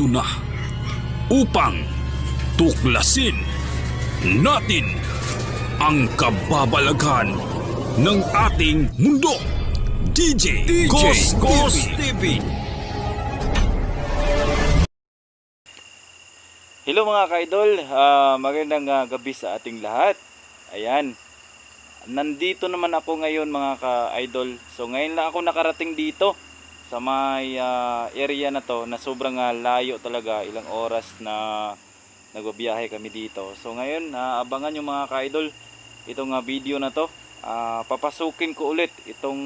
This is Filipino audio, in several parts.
nandito na upang tuklasin natin ang kababalaghan ng ating mundo. DJ, DJ Ghost, Ghost TV. Hello mga ka-idol, Ah, magandang ah, gabi sa ating lahat. Ayan, nandito naman ako ngayon mga ka-idol. So ngayon lang ako nakarating dito sa may ah, area na to na sobrang ah, layo talaga, ilang oras na nagbabiyahe kami dito. So ngayon, ah, abangan yung mga ka-idol itong ah, video na to. Ah, papasukin ko ulit itong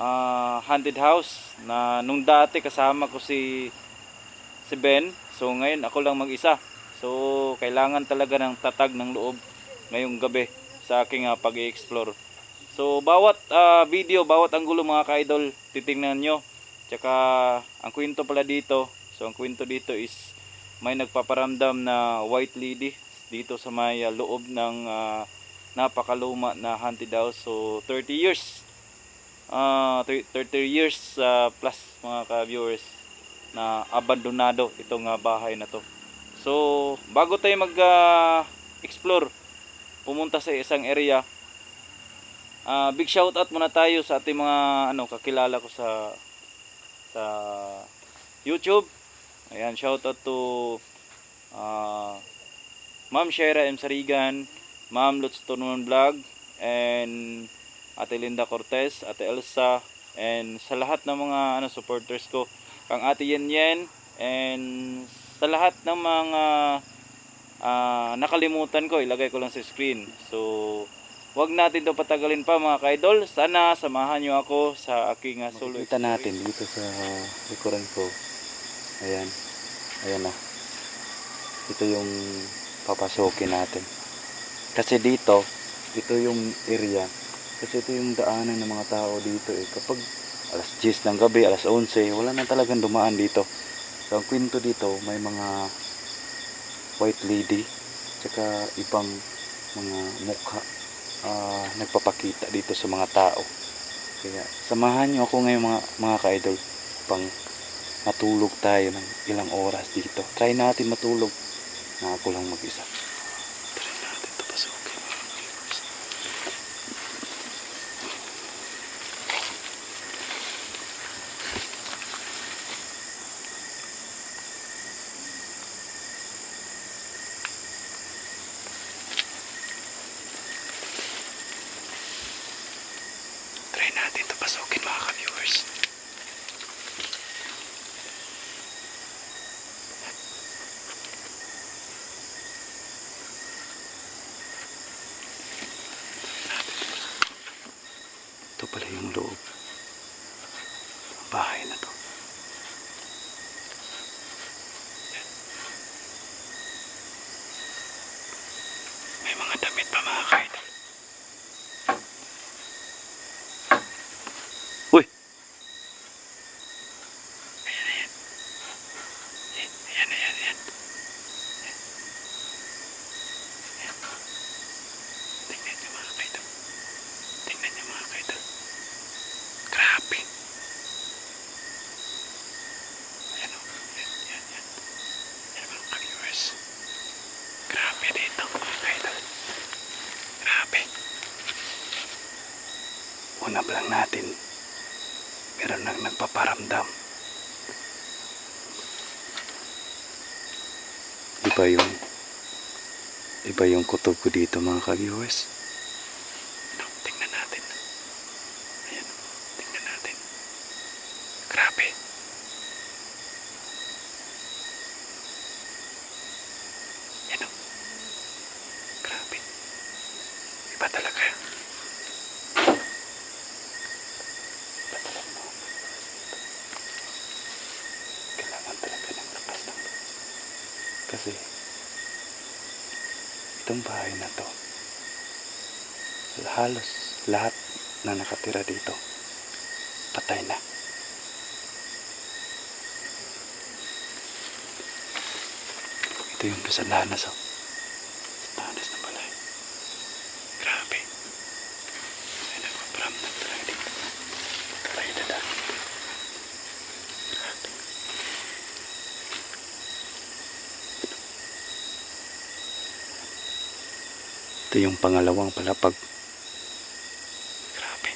ah, haunted house na nung dati kasama ko si si Ben. So ngayon ako lang mag-isa. So kailangan talaga ng tatag ng loob ngayong gabi sa aking ah, pag-i-explore. So bawat ah, video, bawat anggulo mga ka-idol, titingnan nyo. Tsaka ang kwento pala dito, so ang kwento dito is may nagpaparamdam na white lady dito sa may ah, loob ng ah, napakaluma na haunted house. So 30 years. Ah, 30 years ah, plus mga ka-viewers na abandonado itong ah, bahay na to. So, bago tayo mag-explore, pumunta sa isang area, ah, big shout out muna tayo sa ating mga ano kakilala ko sa sa YouTube. Ayan, shout out to ah, Ma'am Shera M. Sarigan, Ma'am Lutz Tunon Vlog, and Ate Linda Cortez, Ate Elsa, and sa lahat ng mga ano supporters ko, kang Ate Yen Yen, and sa lahat ng mga ah, nakalimutan ko, ilagay ko lang sa screen. So, wag natin to patagalin pa mga ka-idol. Sana samahan nyo ako sa aking uh, solo Makikita natin dito sa likuran ko. Ayan. Ayan na. Ito yung papasokin natin. Kasi dito, ito yung area. Kasi ito yung daanan ng mga tao dito eh. Kapag alas 10 ng gabi, alas 11, wala na talagang dumaan dito. So ang kwento dito, may mga white lady, tsaka ibang mga mukha ah, nagpapakita dito sa mga tao. Kaya samahan nyo ako ngayon mga, mga ka-idol pang matulog tayo ng ilang oras dito. Try natin matulog na ako lang mag-isa. Try natin ito pasukin mga viewers. Try natin ito pasukin mga ka-viewers. Ito pala yung loob. ng Bahay na to. Yan. May mga damit pa mga kaidol. Uy! Ayan, ayan. Ayan, ayan, ayan, ayan. Ayan. Tingnan niyo mga kaidol. Tingnan niyo mga kaidol. Grabe. Ayan o. Ayan, ayan, ayan. Ayan mga ka-viewers. Grabe dito mga kaidol. Grabe. Una pa lang natin, meron nang nagpaparamdam. Iba yung iba yung kutob ko dito mga ka-viewers. Ano, tingnan natin. Ayan, tingnan natin. Grabe. Yan o. Grabe. Iba talaga. Iba talaga. Kailangan talaga ng lakas ng loob. Kasi itong bahay na to halos lahat na nakatira dito patay na ito yung oh. sa lanas ng balay grabe ay nagpaparamdam talaga dito patay na dahil grabe Ito yung pangalawang palapag. Grabe.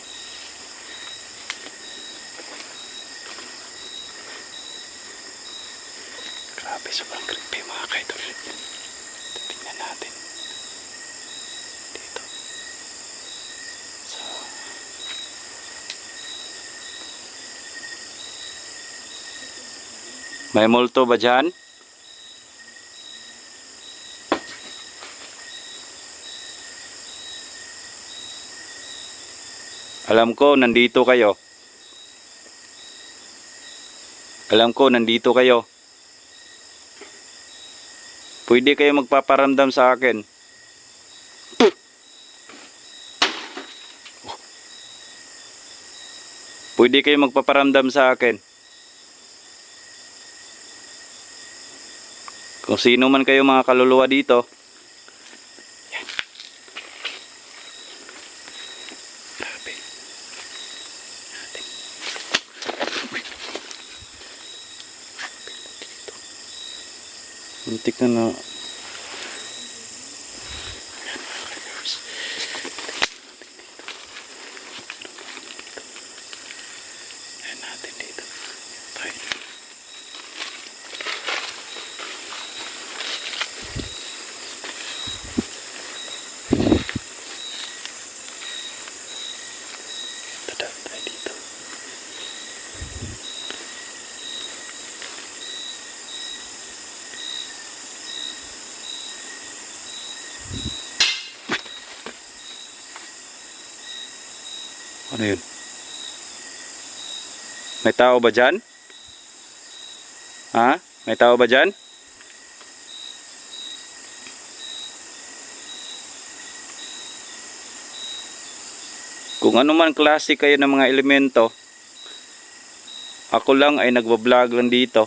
Grabe, sobrang creepy mga kaidol. Tingnan natin. Dito. So, may multo ba dyan? Alam ko, nandito kayo. Alam ko, nandito kayo. Pwede kayo magpaparamdam sa akin. Pwede kayo magpaparamdam sa akin. Kung sino man kayo mga kaluluwa dito. Yan. Grabe. Natin. Uy. Dito. Muntik na na. Ano yun? May tao ba dyan? Ha? May tao ba dyan? Kung ano man klase kayo ng mga elemento, ako lang ay nagbablog lang dito.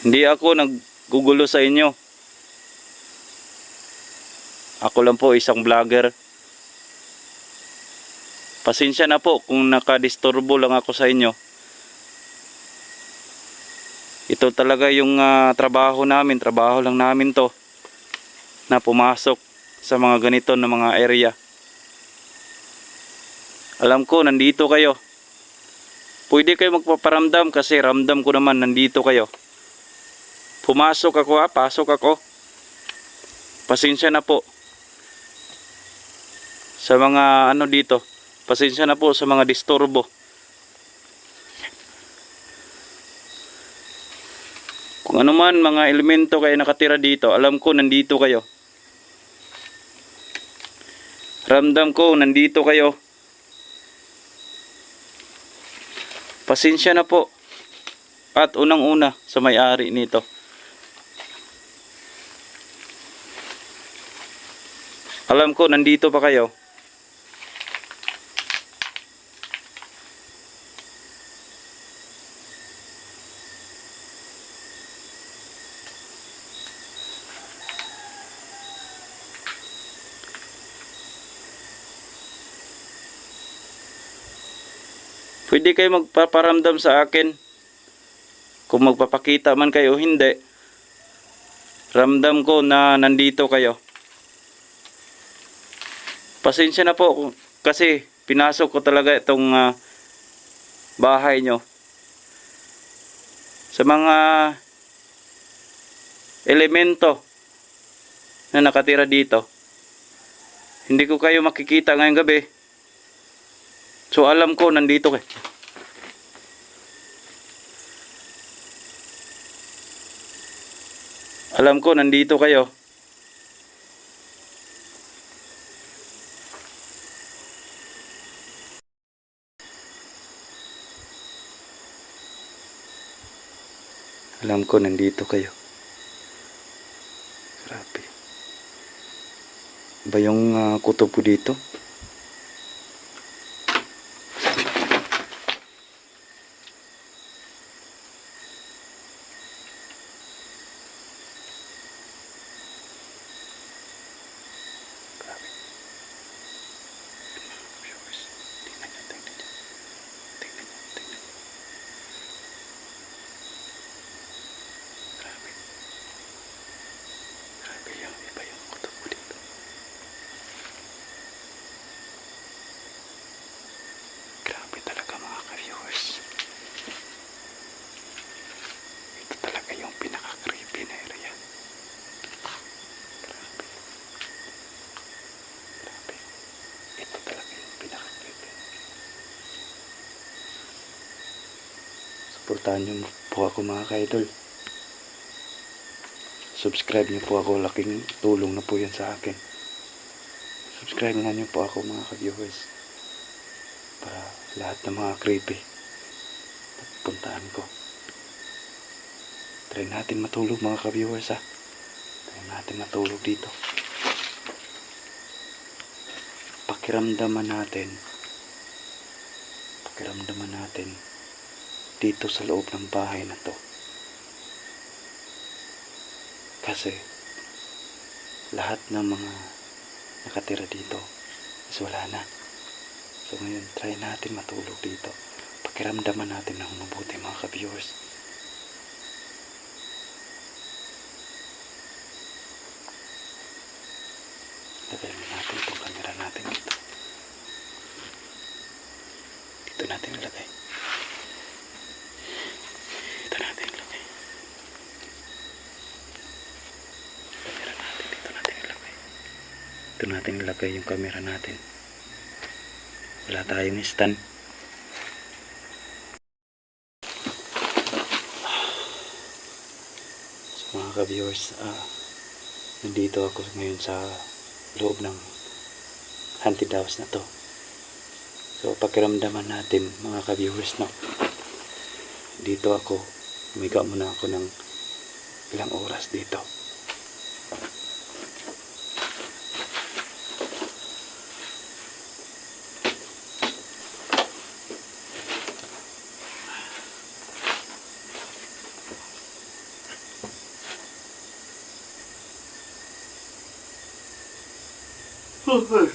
Hindi ako naggugulo sa inyo. Ako lang po isang vlogger. Pasensya na po kung nakadisturbo lang ako sa inyo. Ito talaga yung ah, trabaho namin, trabaho lang namin to na pumasok sa mga ganito na mga area. Alam ko, nandito kayo. Pwede kayo magpaparamdam kasi ramdam ko naman nandito kayo. Pumasok ako ha, pasok ako. Pasensya na po. Sa mga ano dito, pasensya na po sa mga disturbo. Kung ano man mga elemento kayo nakatira dito, alam ko nandito kayo. Ramdam ko, nandito kayo. Pasensya na po. At unang-una sa may-ari nito. Alam ko, nandito pa kayo. Pwede kayo magpaparamdam sa akin. Kung magpapakita man kayo hindi. Ramdam ko na nandito kayo. Pasensya na po kasi pinasok ko talaga itong ah, bahay nyo. Sa mga elemento na nakatira dito. Hindi ko kayo makikita ngayong gabi. So alam ko nandito kayo. Alam ko nandito kayo. Alam ko nandito kayo. Grabe. Ba yung ah, kutob dito? Supportahan niyo po ako mga ka-idol. Subscribe niyo po ako. Laking tulong na po yan sa akin. Subscribe na niyo po ako mga ka-viewers. Para lahat ng mga creepy puntaan ko. Try natin matulog mga ka-viewers ha. Try natin matulog dito. Pakiramdaman natin. Pakiramdaman natin dito sa loob ng bahay na to. Kasi lahat ng mga nakatira dito is wala na. So ngayon, try natin matulog dito. Pakiramdaman natin ng mabuti mga ka-viewers. Lagay mo natin itong camera natin dito. Dito natin ilagay. Dito natin ilagay. Camera natin, dito natin ilagay. Dito natin ilagay yung camera natin. Wala tayong stand. So mga ka-viewers, ah, nandito ako ngayon sa loob ng haunted house na to. So pakiramdaman natin mga ka-viewers no. Dito ako, umiga muna ako ng ilang oras dito. todos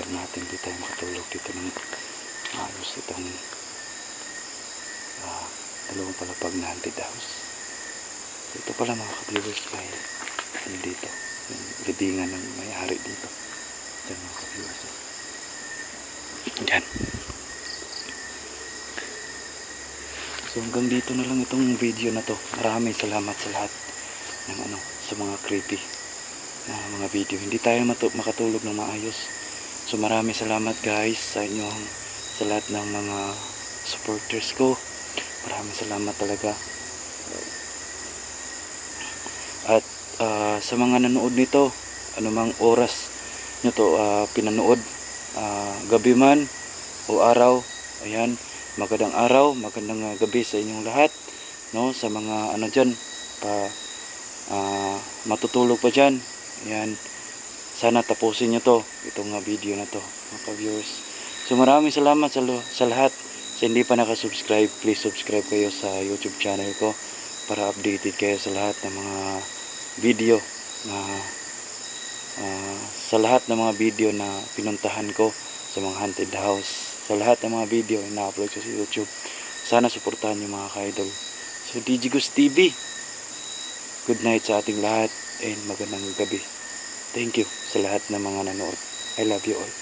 tagal natin di tayo makatulog dito ng ayos itong ah, dalawang palapag na haunted house. Ito pala mga ka-viewers may ano dito, yung libingan ng may-ari dito. Yan mga ka-viewers. oh. Yan. So hanggang dito na lang itong video na to. Maraming salamat sa lahat ng ano, sa mga creepy na mga video. Hindi tayo makatulog ng maayos. So maraming salamat guys sa inyong sa lahat ng mga supporters ko. Maraming salamat talaga. At ah, sa mga nanood nito, anumang oras nyo to ah, pinanood, ah, gabi man o araw, ayan, magandang araw, magandang ah, gabi sa inyong lahat, no, sa mga ano dyan, pa ah, matutulog pa dyan, ayan, sana tapusin nyo to, itong video na to, mga viewers. So maraming salamat sa, sa lahat, sa hindi pa nakasubscribe, please subscribe kayo sa YouTube channel ko para updated kayo sa lahat ng mga video na ah, sa lahat ng mga video na pinuntahan ko sa mga haunted house. Sa lahat ng mga video na na-upload ko sa YouTube. Sana suportahan niyo mga ka-idol. So DJ Gus TV good night sa ating lahat and magandang gabi thank you sa lahat ng mga nanood I love you all